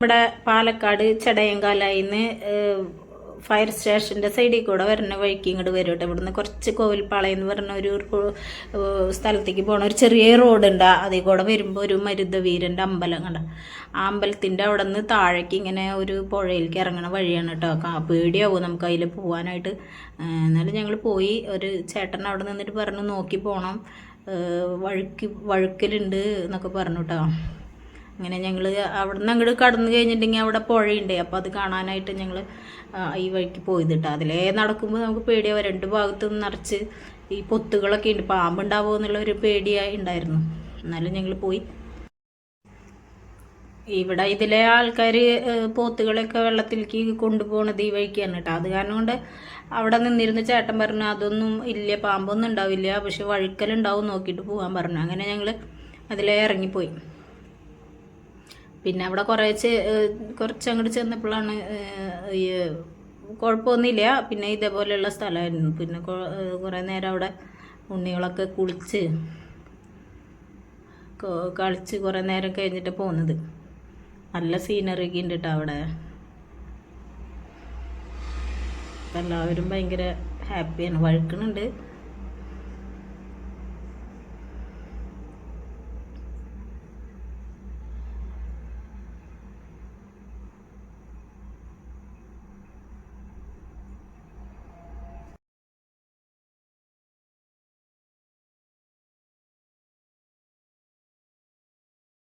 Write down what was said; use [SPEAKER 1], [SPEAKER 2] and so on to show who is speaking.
[SPEAKER 1] ഇവിടെ പാലക്കാട് ചടയങ്കാലായിന്ന് ഫയർ സ്റ്റേഷന്റെ സൈഡിൽ കൂടെ വരുന്ന വഴിക്ക് ഇങ്ങോട്ട് വരും കേട്ടോ. ഇവിടുന്ന് കുറച്ച് കോവിൽപ്പാളയം എന്ന് പറഞ്ഞ ഒരു സ്ഥലത്തേക്ക് പോണ ഒരു ചെറിയ റോഡുണ്ട്. അതിൽ കൂടെ വരുമ്പോൾ ഒരു മരുതവീരന്റെ അമ്പലം കണ്ട. ആ അമ്പലത്തിന്റെ അവിടെ നിന്ന് താഴേക്ക് ഇങ്ങനെ ഒരു പുഴയിലേക്ക് ഇറങ്ങണ വഴിയാണ് കേട്ടോ. പേടിയാവും നമുക്ക് അതിൽ പോകാനായിട്ട് എന്നാലും ഞങ്ങൾ പോയി. ഒരു ചേട്ടൻ അവിടെ നിന്നിട്ട് പറഞ്ഞു നോക്കി പോകണം വഴുക്ക് വഴുക്കലുണ്ട് എന്നൊക്കെ പറഞ്ഞു കേട്ടോ. അങ്ങനെ ഞങ്ങൾ അവിടെ നിന്ന് അങ്ങോട്ട് കടന്നു കഴിഞ്ഞിട്ടുണ്ടെങ്കിൽ അവിടെ പുഴയുണ്ട്. അപ്പോൾ അത് കാണാനായിട്ട് ഞങ്ങൾ ഈ വഴിക്ക് പോയത് കേട്ടോ അതിലേ നടക്കുമ്പോൾ നമുക്ക് പേടിയാവും. രണ്ട് ഭാഗത്തും നിറച്ച് ഈ പൊത്തുകളൊക്കെ ഉണ്ട്. പാമ്പുണ്ടാവുമോ എന്നുള്ള ഒരു പേടിയായി ഉണ്ടായിരുന്നു. എന്നാലും ഞങ്ങൾ പോയി. ഇവിടെ ഇതിലെ ആൾക്കാർ പോത്തുകളെയൊക്കെ വെള്ളത്തിലേക്ക് കൊണ്ടുപോകണത് ഈ വഴിക്കാണ് കേട്ടോ അത് കാരണം കൊണ്ട് അവിടെ നിന്നിരുന്ന ചേട്ടൻ പറഞ്ഞു അതൊന്നും ഇല്ല പാമ്പൊന്നും ഉണ്ടാവില്ല. പക്ഷെ വഴുക്കലുണ്ടാവും നോക്കിയിട്ട് പോകാൻ പറഞ്ഞു. അങ്ങനെ ഞങ്ങൾ അതിലേ ഇറങ്ങിപ്പോയി. പിന്നെ അവിടെ കുറേച്ച് കുറച്ച് അങ്ങോട്ട് ചെന്നപ്പോഴാണ് ഈ കുഴപ്പമൊന്നുമില്ല പിന്നെ ഇതേപോലെയുള്ള സ്ഥലമായിരുന്നു പിന്നെ കുറേ നേരം അവിടെ ഉണ്ണികളൊക്കെ കുളിച്ച് കളിച്ച് കുറേ നേരം കഴിഞ്ഞിട്ട് പോകുന്നത് നല്ല സീനറി ഉണ്ട് കേട്ടോ അവിടെ എല്ലാവരും ഭയങ്കര ഹാപ്പിയാണ്. വഴുക്കണുണ്ട്